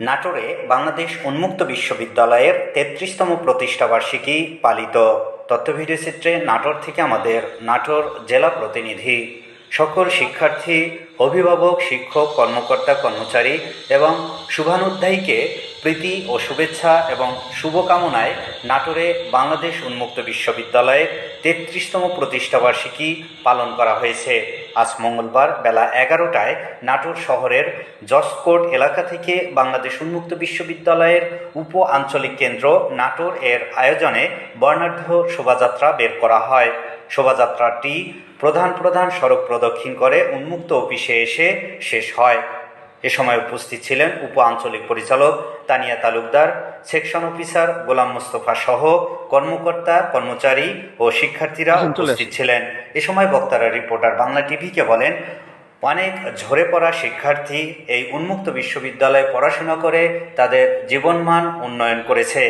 নাটোরে বাংলাদেশ উন্মুক্ত বিশ্ববিদ্যালয়ের তেত্রিশতম প্রতিষ্ঠাবার্ষিকী পালিত। তথ্যভিডিও চিত্রে নাটোর থেকে আমাদের নাটোর জেলা প্রতিনিধি, সকল শিক্ষার্থী, অভিভাবক, শিক্ষক, কর্মকর্তা, কর্মচারী এবং শুভানুধ্যায়ীকে প্রীতি ও শুভেচ্ছা এবং শুভকামনায় নাটোরে বাংলাদেশ উন্মুক্ত বিশ্ববিদ্যালয়ের তেত্রিশতম প্রতিষ্ঠাবার্ষিকী পালন করা হয়েছে। আজ মঙ্গলবার বেলা এগারোটায় নাটোর শহরের জসকোট এলাকা থেকে বাংলাদেশ উন্মুক্ত বিশ্ববিদ্যালয়ের উপ আঞ্চলিক কেন্দ্র নাটোর এর আয়োজনে বর্ণাঢ্য শোভাযাত্রা বের করা হয়। শোভাযাত্রাটি প্রধান প্রধান সড়ক প্রদক্ষিণ করে উন্মুক্ত অফিসে এসে শেষ হয়। এ সময় উপস্থিত ছিলেন উপ আঞ্চলিক পরিচালক তানিয়া তালুকদার সেকশন অফিসার গোলাম মোস্তফা সহ কর্মকর্তা কর্মচারী ও শিক্ষার্থীরা উপস্থিত ছিলেন। এ সময় বক্তারা রিপোর্টার বাংলা টিভিকে বলেন অনেক ঝরে পড়া শিক্ষার্থী এই উন্মুক্ত বিশ্ববিদ্যালয়ে পড়াশোনা করে তাদের জীবনমান উন্নয়ন করেছে।